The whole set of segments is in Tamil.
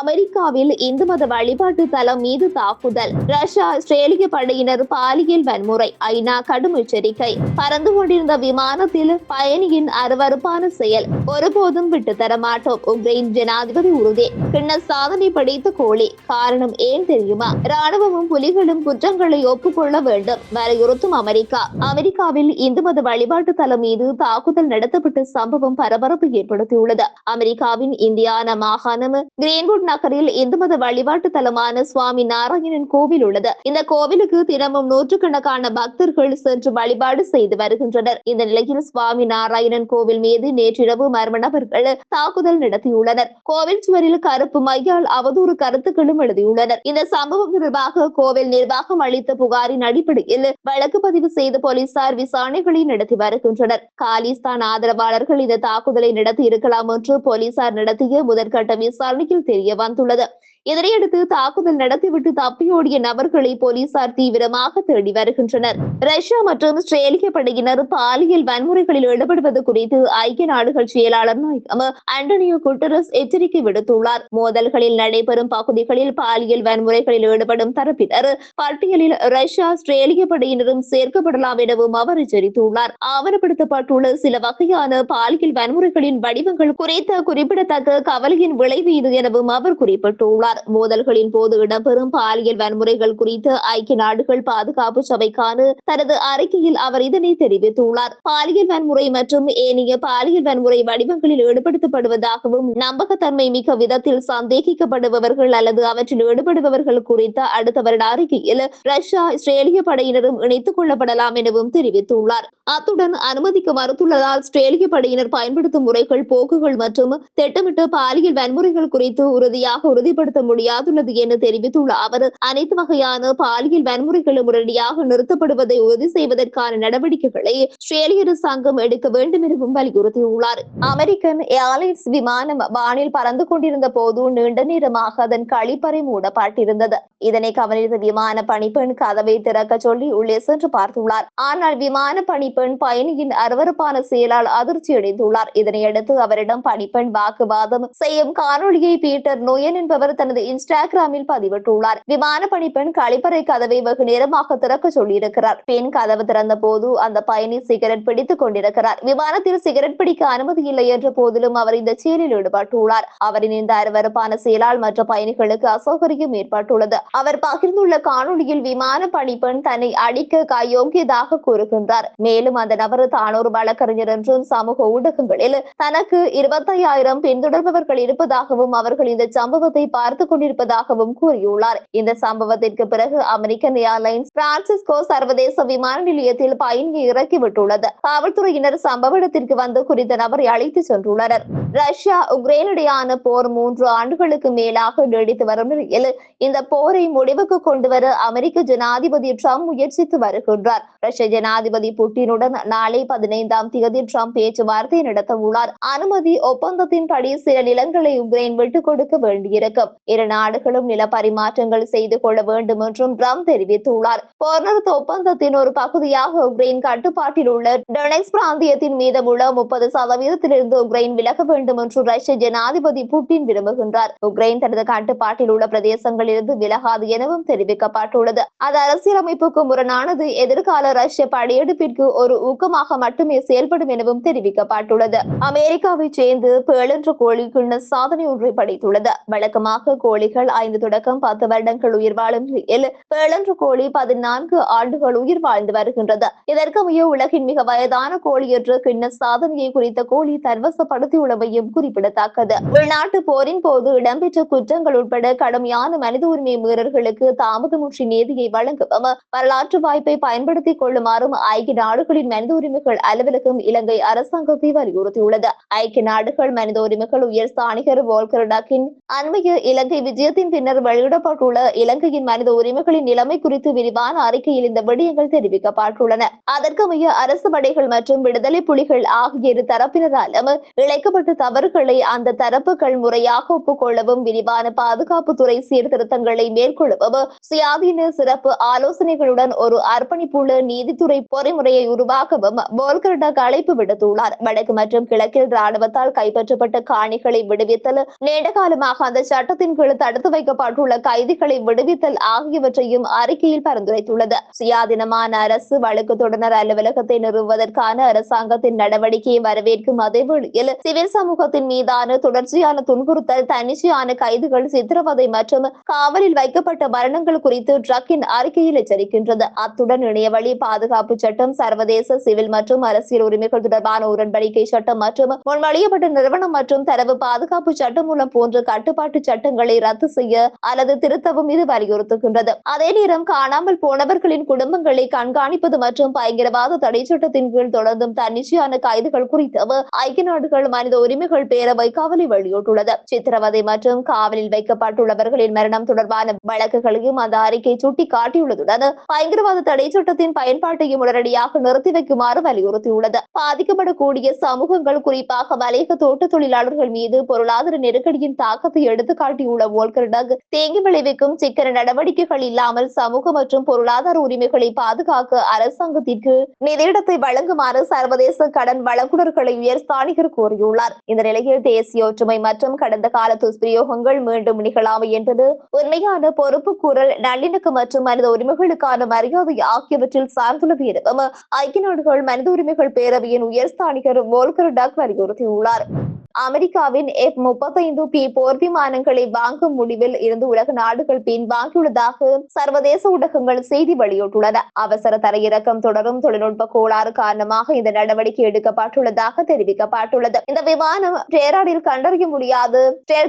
அமெரிக்காவில் இந்து மத வழிபாட்டு தலம் மீது தாக்குதல். ரஷ்யா ஆஸ்திரேலிய படையினர் பாலியல் வன்முறை ஐநா கடும் எச்சரிக்கை. பறந்து கொண்டிருந்த விமானத்தில் பயணியின் அருவறுப்பான செயல். ஒருபோதும் விட்டு தர மாட்டோம். உக்ரைன் ஜனாதிபதி உறுதி. கிண்ண சாதனை படைத்த கோழி. காரணம் ஏன் தெரியுமா? ராணுவமும் புலிகளும் குற்றங்களை ஒப்புக்கொள்ள வேண்டும். வலியுறுத்தும் அமெரிக்கா. அமெரிக்காவில் இந்து மத வழிபாட்டு தலம் மீது தாக்குதல் நடத்தப்பட்ட சம்பவம் பரபரப்பு ஏற்படுத்தியுள்ளது. அமெரிக்காவின் இந்தியான மாகாணம் கிரீன்வுட் நகரில் இந்து மத வழிபாட்டு தலமான சுவாமி நாராயணன் கோவில் உள்ளது. இந்த கோவிலுக்கு தினமும் நூற்றுக்கணக்கான பக்தர்கள் சென்று வழிபாடு செய்து வருகின்றனர். இந்த நிலையில் சுவாமி நாராயணன் கோவில் மீது நேற்றிரவு மர்ம நபர்கள் தாக்குதல் நடத்தியுள்ளனர். கோவில் சுவரில் கருப்பு மையால் அவதூறு கருத்துக்களும் எழுதியுள்ளனர். இந்த சம்பவம் தொடர்பாக கோவில் நிர்வாகம் அளித்த புகாரின் அடிப்படையில் வழக்கு பதிவு செய்து போலீசார் விசாரணைகளை நடத்தி வருகின்றனர். காலிஸ்தான் ஆதரவாளர்கள் இந்த தாக்குதலை நடத்தி இருக்கலாம் என்று போலீசார் நடத்திய முதற்கட்ட விசாரணையில் தெரிய வந்துள்ளது இதனையடுத்து தாக்குதல் நடத்திவிட்டு தப்பியோடிய நபர்களை போலீசார் தீவிரமாக தேடி வருகின்றனர். ரஷ்யா மற்றும் ஆஸ்திரேலிய படையினர் பாலியல் வன்முறைகளில் ஈடுபடுவது குறித்து ஐக்கிய நாடுகள் செயலாளர் நாயகம் ஆண்டனியோ குட்டரஸ் எச்சரிக்கை விடுத்துள்ளார். மோதல்களில் நடைபெறும் பகுதிகளில் பாலியல் வன்முறைகளில் ஈடுபடும் தரப்பினர் பட்டியலில் ரஷ்யா ஆஸ்திரேலிய படையினரும் சேர்க்கப்படலாம் எனவும் அவர் எச்சரித்துள்ளார். ஆவணப்படுத்தப்பட்டுள்ள சில வகையான பாலியல் வன்முறைகளின் வடிவங்கள் குறித்த குறிப்பிடத்தக்க கவலையின் விளைவு இது எனவும் அவர் குறிப்பிட்டுள்ளார். மோதல்களின் போது இடம்பெறும் பாலியல் வன்முறைகள் குறித்து ஐக்கிய நாடுகள் பாதுகாப்பு சபைக்கான தனது அறிக்கையில் அவர் இதனை தெரிவித்துள்ளார். பாலியல் வன்முறை மற்றும் ஏனைய பாலியல் வன்முறை வடிவங்களில் ஈடுபடுத்தப்படுவதாகவும் நம்பகத்தன்மை மிக்க விதத்தில் சந்தேகிக்கப்படுபவர்கள் அல்லது அவற்றில் ஈடுபடுபவர்கள் குறித்த அடுத்த வருட அறிக்கையில் ரஷ்யா இஸ்ரேலிய படையினரும் இணைத்துக் கொள்ளப்படலாம் எனவும் தெரிவித்துள்ளார். அத்துடன் அனுமதிக்க மறுத்துள்ளதால் ஆஸ்திரேலிய படையினர் பயன்படுத்தும் முறைகள் போக்குகள் மற்றும் திட்டமிட்ட பாலியல் வன்முறைகள் குறித்து உறுதியாக உறுதிப்படுத்த முடியாதுள்ளது என தெரிவித்துள்ள அவர் அனைத்து வகையான பாலியல் வன்முறைகளும் உடனடியாக நிறுத்தப்படுவதை உறுதி செய்வதற்கான நடவடிக்கைகளை ஸ்ரேலிய அரசாங்கம் எடுக்க வேண்டும் எனவும் வலியுறுத்தியுள்ளார். அமெரிக்கன் ஏர்லைன்ஸ் விமானம் வானில் பறந்து கொண்டிருந்த போது நீண்ட நேரமாக அதன் கழிப்பறை மூடப்பட்டிருந்தது. இதனை கவனித்த விமான பணிப்பெண் கதவை திறக்க சொல்லி உள்ளே சென்று பார்த்துள்ளார். ஆனால் விமான பணிப்பெண் பயணியின் அரவறுப்பான செயலால் அதிர்ச்சி அடைந்துள்ளார். இதனையடுத்து அவரிடம் பணிப்பெண் வாக்குவாதம் செய்யும் காணொலியை பீட்டர் நோயன் என்பவர் தனது தனது இன்ஸ்டாகிராமில் பதிவிட்டுள்ளார். விமானப்பணி பெண் கழிப்பறை கதவை வெகு நேரமாக திறக்க சொல்லியிருக்கிறார். பெண் கதவு திறந்த போது அந்த பயணி சிகரெட் பிடித்துக் கொண்டிருக்கிறார். விமானத்தில் சிகரெட் பிடிக்க அனுமதி இல்லை என்ற போதிலும் அவர் இந்த செயலில் ஈடுபட்டுள்ளார். அவரின் இந்த அருவறுப்பான செயலால் மற்ற பயணிகளுக்கு அசௌகரியம் ஏற்பட்டுள்ளது. அவர் பகிர்ந்துள்ள காணொலியில் விமான பணிப்பெண் தன்னை அடிக்க கையோங்கியதாக கூறுகின்றார். மேலும் அந்த நபர் தான் ஒரு வழக்கறிஞர் என்றும் சமூக ஊடகங்களில் தனக்கு இருபத்தையாயிரம் பின்தொடர்பவர்கள் இருப்பதாகவும் அவர்கள் இந்த சம்பவத்தை பார்த்து பார்த்துக் கொண்டிருப்பதாகவும் கூறியுள்ளார். இந்த சம்பவத்திற்கு பிறகு அமெரிக்கன் ஏர்லைன்ஸ் பிரான்சிஸ்கோ சர்வதேச விமான நிலையத்தில் பயணியை இறக்கிவிட்டுள்ளது. காவல்துறையினர் சம்பவ இடத்திற்கு வந்து குறித்த நபரை அழைத்து சென்றுள்ளனர். ரஷ்யா உக்ரைனிடையான போர் மூன்று ஆண்டுகளுக்கு மேலாக நீடித்து வரும் நிலையில் இந்த போரை முடிவுக்கு கொண்டு வர அமெரிக்க ஜனாதிபதி ட்ரம்ப் முயற்சித்து வருகின்றார். ரஷ்ய ஜனாதிபதி புட்டினுடன் நாளை பதினைந்தாம் தேதி ட்ரம்ப் பேச்சுவார்த்தை நடத்த உள்ளார் அனுமதி ஒப்பந்தத்தின்படி சில நிலங்களை உக்ரைன் விட்டுக் கொடுக்க வேண்டியிருக்கும். இரு நாடுகளும் நில பரிமாற்றங்கள் செய்து கொள்ள வேண்டும் என்றும் ட்ரம்ப் தெரிவித்துள்ளார். போர் ஒப்பந்தத்தின் ஒரு பகுதியாக உக்ரைன் கட்டுப்பாட்டில் உள்ள டொனெக்ஸ் பிராந்தியத்தின் மீதமுள்ள முப்பது சதவீதத்திலிருந்து உக்ரைன் விலக வேண்டும் என்று ரஷ்ய ஜனாதிபதி புட்டின் விரும்புகின்றார். உக்ரைன் தனது கட்டுப்பாட்டில் உள்ள பிரதேசங்களிலிருந்து விலகாது எனவும் தெரிவிக்கப்பட்டுள்ளது. அது அரசியலமைப்புக்கு முரணானது. எதிர்கால ரஷ்ய படையெடுப்பிற்கு ஒரு ஊக்கமாக மட்டுமே செயல்படும் எனவும் தெரிவிக்கப்பட்டுள்ளது. அமெரிக்காவை சேர்ந்து பேளென்ற கோழி கிண்ண சாதனை ஒன்றை படைத்துள்ளது. வழக்கமாக கோழிகள் ஐந்து தொடக்கம் பத்து வருடங்கள் உயிர் வாழும் நிலையில் பேளென்ற கோழி பதினான்கு ஆண்டுகள் உயிர் வாழ்ந்து வருகின்றது. இதற்கமைய உலகின் மிக வயதான கோழி என்று கிண்ண சாதனையை குறித்த கோழி தன்வசப்படுத்தியுள்ளமையும் குறிப்பிடத்தக்கது. உள்நாட்டு போரின் போது இடம்பெற்ற குற்றங்கள் உட்பட கடுமையான மனித உரிமை மீறல்களுக்கு தாமதமுற்றி நீதியை வழங்கவும் வரலாற்று வாய்ப்பை பயன்படுத்திக் கொள்ளுமாறும் ஐக்கிய நாடுகளின் மனித உரிமைகள் அலுவலகம் இலங்கை அரசாங்கத்தை வலியுறுத்தியுள்ளது. ஐக்கிய நாடுகள் மனித உரிமைகள் உயர் ஸ்தானிகர் வோல்கர் டக்கின் அண்மைய இலங்கை இலங்கை விஜயத்தின் பின்னர் வெளியிடப்பட்டுள்ள இலங்கையின் மனித உரிமைகளின் நிலைமை குறித்து விரிவான அறிக்கையில் இந்த விடயங்கள் தெரிவிக்கப்பட்டுள்ளன. அதற்கமைய அரசு படைகள் மற்றும் விடுதலை புலிகள் ஆகிய இரு தரப்பினராலும் இழைக்கப்பட்ட தவறுகளை அந்த தரப்புகள் முறையாக ஒப்புக்கொள்ளவும் விரிவான பாதுகாப்பு துறை சீர்திருத்தங்களை மேற்கொள்ளவும் சுயாதீன சிறப்பு ஆலோசனைகளுடன் ஒரு அர்ப்பணிப்புள்ள நீதித்துறை பொறிமுறையை உருவாக்கவும் போல்கர்டக் அழைப்பு விடுத்துள்ளார். வடக்கு மற்றும் கிழக்கில் ராணுவத்தால் கைப்பற்றப்பட்ட காணிகளை விடுவித்தல் நீண்டகாலமாக அந்த சட்டத்தின் சட்டத்தின் கீழ் தடுத்து வைக்கப்பட்டுள்ள கைதிகளை விடுவித்தல் ஆகியவற்றையும் அறிக்கையில் பரிந்துரைத்துள்ளது. சுயாதீனமான அரசு வழக்கு தொடர் அலுவலகத்தை நிறுவுவதற்கான அரசாங்கத்தின் நடவடிக்கையை வரவேற்கும் அதே வேளையில் சிவில் சமூகத்தின் மீதான தொடர்ச்சியான துன்புறுத்தல் தனிச்சையான கைதுகள் சித்திரவதை மற்றும் காவலில் வைக்கப்பட்ட மரணங்கள் குறித்து ட்ரக்கின் அறிக்கையில் எச்சரிக்கின்றது. அத்துடன் இணையவழி பாதுகாப்பு சட்டம் சர்வதேச சிவில் மற்றும் அரசியல் உரிமைகள் தொடர்பான உடன்படிக்கை சட்டம் மற்றும் முன்மொழியப்பட்ட நிறுவனம் மற்றும் தரவு பாதுகாப்பு சட்டம் மூலம் போன்ற கட்டுப்பாட்டு சட்டங்கள் ரத்து செய்ய அல்லது திருத்தவும் இது வலியுறுத்துகின்றது. அதே நேரம் காணாமல் போனவர்களின் குடும்பங்களை கண்காணிப்பது மற்றும் பயங்கரவாத தடை சட்டத்தின் கீழ் தொடர்ந்தும் தன்னிச்சையான கைதுகள் குறித்து ஐக்கிய நாடுகள் மனித உரிமைகள் பேரவை கவலை வெளியிட்டுள்ளது. சித்திரவதை மற்றும் காவலில் வைக்கப்பட்டுள்ளவர்களின் மரணம் தொடர்பான வழக்குகளையும் அந்த அறிக்கை சுட்டிக்காட்டியுள்ளதுடன் பயங்கரவாத தடை சட்டத்தின் பயன்பாட்டையும் உடனடியாக நிறுத்தி வைக்குமாறு வலியுறுத்தியுள்ளது. பாதிக்கப்படக்கூடிய சமூகங்கள் குறிப்பாக வலையக தோட்ட தொழிலாளர்கள் மீது பொருளாதார நெருக்கடியின் தாக்கத்தை எடுத்துக்காட்டியுள்ளது. வோல்கர் டக் தேங்கி விளைவிக்கும் சிக்கன நடவடிக்கைகள் இல்லாமல் சமூக மற்றும் பொருளாதார உரிமைகளை பாதுகாக்க அரசாங்கத்திற்கு நிதியிடத்தை வழங்குமாறு சர்வதேச கடன் வழங்குனர்களை உயர்ஸ்தானிகர் கோரியுள்ளார். இந்த நிலையில் தேசிய ஒற்றுமை மற்றும் கடந்த கால துஷ்பிரயோகங்கள் மீண்டும் நிகழாமை என்பது உண்மையான பொறுப்பு கூறல் நல்லிணக்கம் மற்றும் மனித உரிமைகளுக்கான மரியாதை ஆகியவற்றில் சார்ந்துள்ளது எனவும் ஐக்கிய நாடுகள் மனித உரிமைகள் பேரவையின் உயர்ஸ்தானிகர் வோல்கர் டக் வலியுறுத்தியுள்ளார். அமெரிக்காவின் எஃப் முப்பத்தைந்து பி போர் விமானங்களை வாங்கும் முடிவில் இருந்து உலக நாடுகள் பின்வாங்கியுள்ளதாக சர்வதேச ஊடகங்கள் செய்தி வெளியிட்டுள்ளன. அவசர தரையிறக்கம் தொடரும் தொழில்நுட்ப கோளாறு காரணமாக இந்த நடவடிக்கை எடுக்கப்பட்டுள்ளதாக தெரிவிக்கப்பட்டுள்ளது. இந்த விமானம் டேராரில் கண்டறிய முடியாது.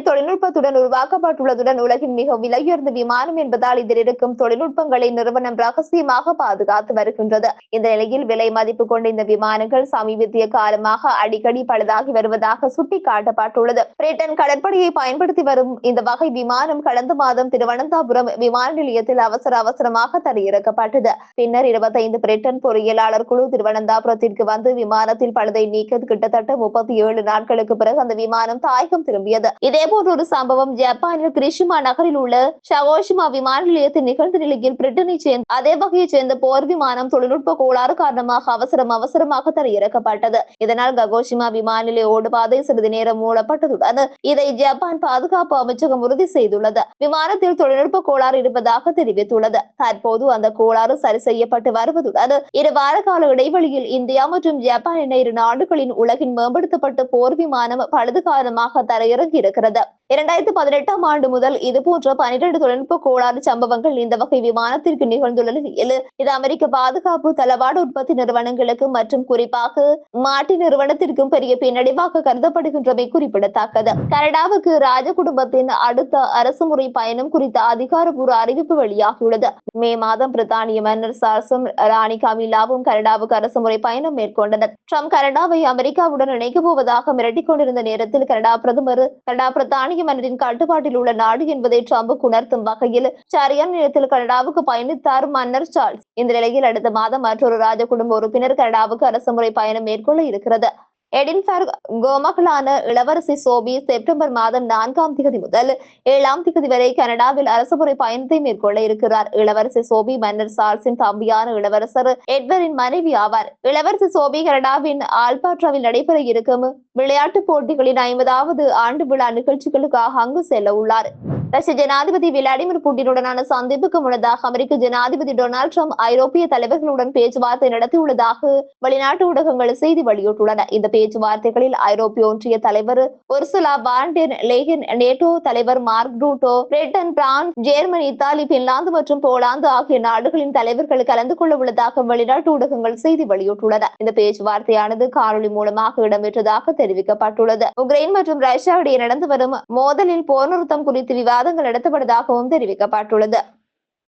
தொழில்நுட்பத்துடன் உருவாக்கப்பட்டுள்ளதுடன் உலகின் மிக விலையுயர்ந்த விமானம் என்பதால் இதில் இருக்கும் தொழில்நுட்பங்களை நிறுவனம் ரகசியமாக பாதுகாத்து வருகின்றது. இந்த நிலையில் விலை மதிப்பு கொண்ட இந்த விமானங்கள் சமீபத்திய காலமாக அடிக்கடி பழுதாகி வருவதாக சுட்டிக்காட்டப்பட்டுள்ளது. பிரிட்டன் கடற்படையை பயன்படுத்தி வரும் இந்த வகை விமானம் கடந்த மாதம் திருவனந்தபுரம் விமான நிலையத்தில் அவசர அவசரமாக தரையிறக்கப்பட்டது. பின்னர் இருபத்தைந்து பிரிட்டன் பொறியியலாளர் குழு திருவனந்தபுரத்திற்கு வந்து விமானத்தில் பழுதை நீக்க கிட்டத்தட்ட முப்பத்தி ஏழு நாட்களுக்கு பிறகு அந்த விமானம் தாயகம் திரும்பியது. இதேபோன்ற ஒரு சம்பவம் ஜப்பானில் கிரிஷிமா நகரில் உள்ள ஷவோஷிமா விமான நிலையத்தில் நிகழ்ந்த நிலையில் பிரிட்டனை சேர்ந்த அதே வகையைச் சேர்ந்த போர் விமானம் தொழில்நுட்ப கோளாறு காரணமாக அவசரம் அவசரமாக தரையிறக்கப்பட்டது. இதனால் ககோஷிமா விமான நிலைய ஓடுபாதை சிறிது சிறிது நேரம் மூடப்பட்டதுடன் இதை ஜப்பான் பாதுகாப்பு அமைச்சகம் உறுதி செய்துள்ளது. விமானத்தில் தொழில்நுட்ப கோளாறு இருப்பதாக தெரிவித்துள்ளது. தற்போது அந்த கோளாறு சரி செய்யப்பட்டு வருவதுடன் இரு வார கால இடைவெளியில் இந்தியா மற்றும் ஜப்பான் என இரு நாடுகளின் உலகின் மேம்படுத்தப்பட்ட போர் விமானம் பழுது காரணமாக தரையிறங்கி இருக்கிறது இரண்டாயிரத்தி பதினெட்டாம் ஆண்டு முதல் இதுபோன்ற பனிரெண்டு தொழில்நுட்ப கோளாறு சம்பவங்கள் இந்த வகை விமானத்திற்கு நிகழ்ந்துள்ள நிலையில் இது அமெரிக்க பாதுகாப்பு தளவாட உற்பத்தி நிறுவனங்களுக்கு மற்றும் குறிப்பாக மாட்டி நிறுவனத்திற்கும் பெரிய பின்னடைவாக கருதப்படுகிறது. வருகின்றமை குறிப்பிடத்தக்கது. கனடாவுக்கு ராஜ குடும்பத்தின் அடுத்த அரசுமுறை பயணம் குறித்த அதிகாரப்பூர்வ அறிவிப்பு வெளியாகியுள்ளது. மே மாதம் பிரித்தானிய மன்னர் சார்சும் ராணி கமிலாவும் கனடாவுக்கு அரசுமுறை பயணம் மேற்கொண்டனர். ட்ரம்ப் கனடாவை அமெரிக்காவுடன் இணைக்கப் போவதாக மிரட்டிக் கொண்டிருந்த நேரத்தில் கனடா பிரதமர் கனடா பிரித்தானிய மன்னரின் கட்டுப்பாட்டில் உள்ள நாடு என்பதை ட்ரம்புக்கு உணர்த்தும் வகையில் சரியான நேரத்தில் கனடாவுக்கு பயணித்தார் மன்னர் சார்ல்ஸ். இந்த நிலையில் அடுத்த மாதம் மற்றொரு ராஜ குடும்ப உறுப்பினர் கனடாவுக்கு அரசுமுறை பயணம் மேற்கொள்ள இருக்கிறது. எடின்பர்க் கோமகளான இளவரசி சோபி செப்டம்பர் மாதம் நான்காம் தேதி முதல் ஏழாம் தேதி வரை கனடாவில் அரசுமுறை பயணத்தை மேற்கொள்ள இருக்கிறார் இளவரசி சோபி மன்னர் சார்ஸின் தம்பியான இளவரசர் எட்வரின் மனைவி ஆவார் இளவரசி சோபி கனடாவின் ஆல்பாட்ராவில் நடைபெற இருக்கும் விளையாட்டுப் போட்டிகளின் ஐம்பதாவது ஆண்டு விழா நிகழ்ச்சிகளுக்காக அங்கு செல்ல உள்ளார். ரஷ்ய ஜனாதிபதி விளாடிமிர் புட்டினுடனான சந்திப்புக்கு முன்னதாக அமெரிக்க ஜனாதிபதி டொனால்டு ட்ரம்ப் ஐரோப்பிய தலைவர்களுடன் பேச்சுவார்த்தை நடத்தியுள்ளதாக வெளிநாட்டு ஊடகங்கள் செய்தி வெளியிட்டுள்ளன. இந்த பேச்சுவார்த்தைகளில் ஐரோப்பிய ஒன்றிய தலைவர் Ursula von der Leyen NATO தலைவர் Mark Rutte Britain France Germany Italy Finland மற்றும் போலாந்து ஆகிய நாடுகளின் தலைவர்கள் கலந்து கொள்ள உள்ளதாக வெளிநாட்டு ஊடகங்கள் செய்தி வெளியிட்டுள்ளன. இந்த பேச்சுவார்த்தையானது காணொலி மூலமாக இடம்பெற்றதாக தெரிவிக்கப்பட்டுள்ளது. உக்ரைன் மற்றும் ரஷ்யாவிடையே நடந்து வரும் மோதலில் போர் நிறுத்தம் குறித்து விவாதங்கள் நடத்தப்படுவதாகவும் தெரிவிக்கப்பட்டுள்ளது.